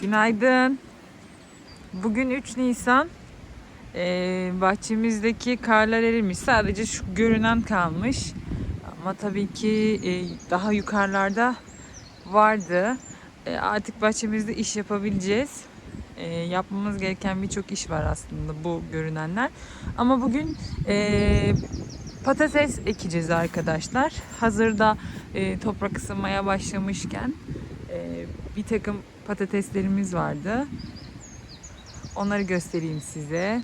Günaydın. Bugün 3 Nisan. Ee, bahçemizdeki karlar erimiş. Sadece şu görünen kalmış. Ama tabii ki e, daha yukarılarda vardı. E, artık bahçemizde iş yapabileceğiz. E, yapmamız gereken birçok iş var aslında bu görünenler. Ama bugün e, patates ekeceğiz arkadaşlar. Hazırda e, toprak ısınmaya başlamışken bir takım patateslerimiz vardı. Onları göstereyim size.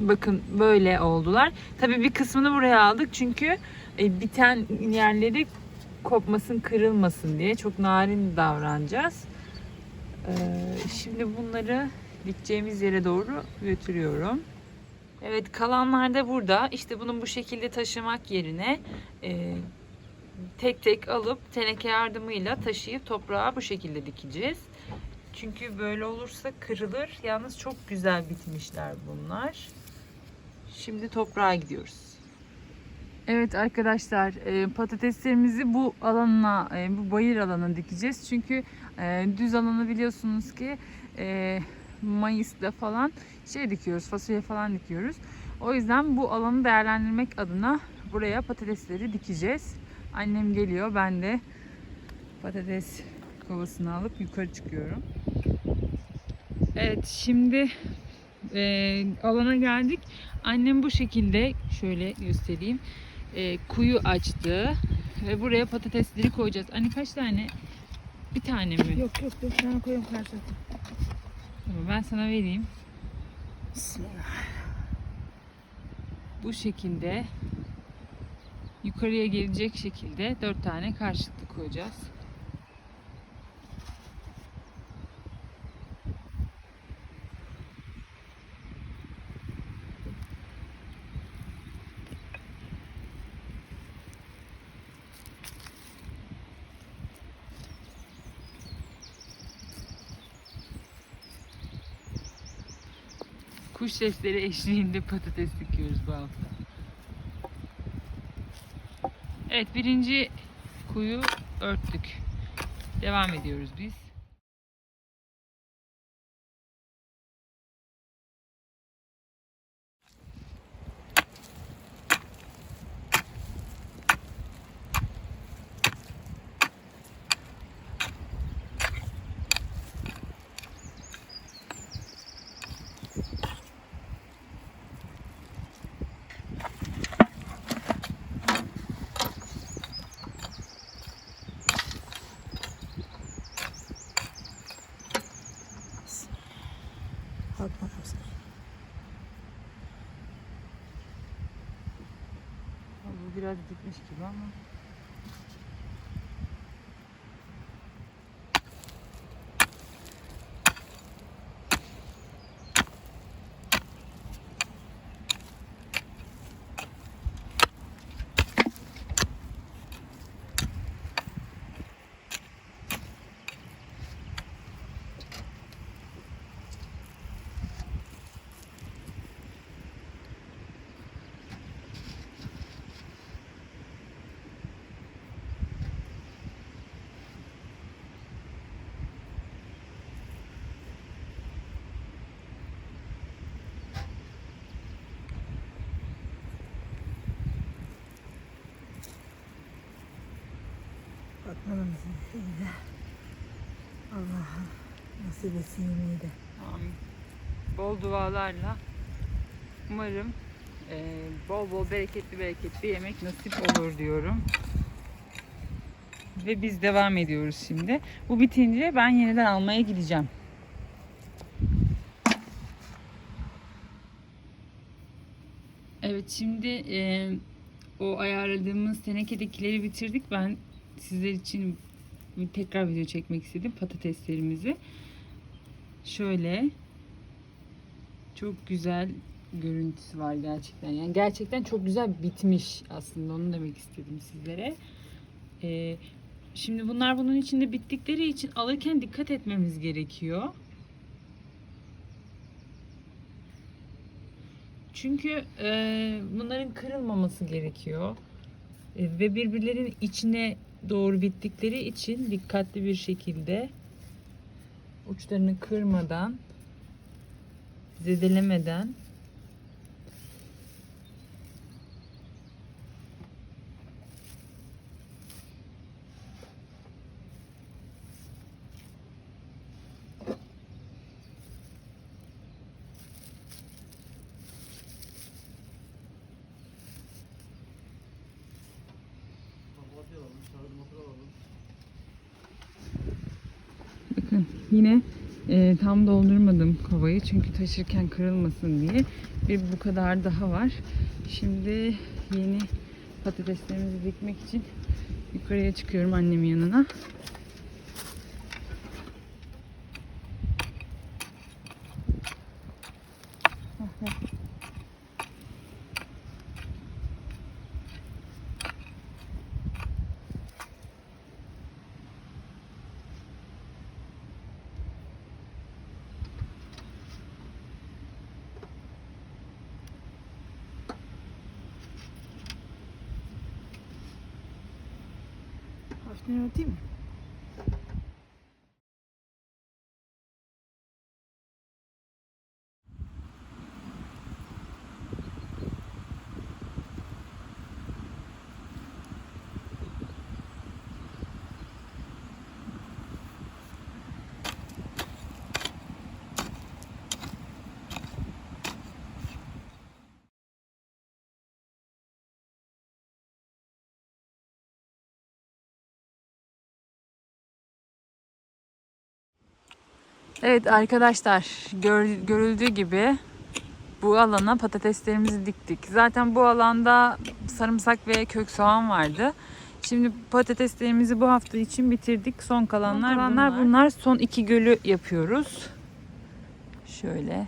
Bakın böyle oldular. Tabii bir kısmını buraya aldık çünkü e, biten yerleri kopmasın, kırılmasın diye çok narin davranacağız. Ee, şimdi bunları dikeceğimiz yere doğru götürüyorum. Evet kalanlar da burada. İşte bunu bu şekilde taşımak yerine e, tek tek alıp teneke yardımıyla taşıyıp toprağa bu şekilde dikeceğiz. Çünkü böyle olursa kırılır. Yalnız çok güzel bitmişler bunlar. Şimdi toprağa gidiyoruz. Evet arkadaşlar e, patateslerimizi bu alana, e, bu bayır alana dikeceğiz. Çünkü e, düz alanı biliyorsunuz ki Mayıs'ta falan şey dikiyoruz, fasulye falan dikiyoruz. O yüzden bu alanı değerlendirmek adına buraya patatesleri dikeceğiz. Annem geliyor, ben de patates kovasını alıp yukarı çıkıyorum. Evet, şimdi e, alana geldik. Annem bu şekilde şöyle göstereyim. E, kuyu açtı ve buraya patatesleri koyacağız. Anne kaç tane? Bir tane mi? Yok yok bir tane koyayım karşıya. Tamam, ben sana vereyim. Bismillah. Bu şekilde yukarıya gelecek şekilde dört tane karşılıklı koyacağız. Kuş sesleri eşliğinde patates dikiyoruz bu hafta. Evet birinci kuyu örttük. Devam ediyoruz biz. Kalk bakalım sen. Bu biraz dikmiş gibi ama. Fatma'nın şeyiyle. Allah'ım nasip etsin yemeği de. Amin. Bol dualarla umarım eee, bol bol bereketli bereketli yemek nasip olur diyorum. Ve biz devam ediyoruz şimdi. Bu bitince ben yeniden almaya gideceğim. Evet şimdi eee, o ayarladığımız tenekedekileri bitirdik. Ben sizler için tekrar video çekmek istedim patateslerimizi. Şöyle çok güzel görüntüsü var gerçekten. Yani gerçekten çok güzel bitmiş aslında onu demek istedim sizlere. Ee, şimdi bunlar bunun içinde bittikleri için alırken dikkat etmemiz gerekiyor. Çünkü e, bunların kırılmaması gerekiyor. E, ve birbirlerinin içine doğru bittikleri için dikkatli bir şekilde uçlarını kırmadan zedelemeden Bakın yine e, tam doldurmadım kovayı çünkü taşırken kırılmasın diye. Bir bu kadar daha var. Şimdi yeni patateslerimizi dikmek için yukarıya çıkıyorum annemin yanına. Hafiften örteyim mi? Evet arkadaşlar gör- görüldüğü gibi bu alana patateslerimizi diktik. Zaten bu alanda sarımsak ve kök soğan vardı. Şimdi patateslerimizi bu hafta için bitirdik. Son kalanlar, kalanlar bunlar. bunlar. Son iki gölü yapıyoruz. Şöyle.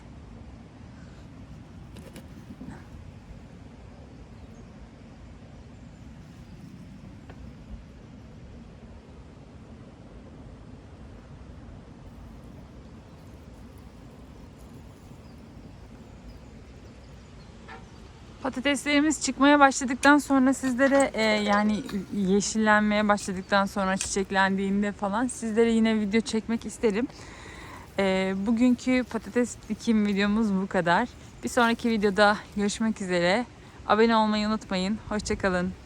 Patateslerimiz çıkmaya başladıktan sonra sizlere e, yani yeşillenmeye başladıktan sonra çiçeklendiğinde falan sizlere yine video çekmek isterim. E, bugünkü patates dikim videomuz bu kadar. Bir sonraki videoda görüşmek üzere. Abone olmayı unutmayın. Hoşçakalın.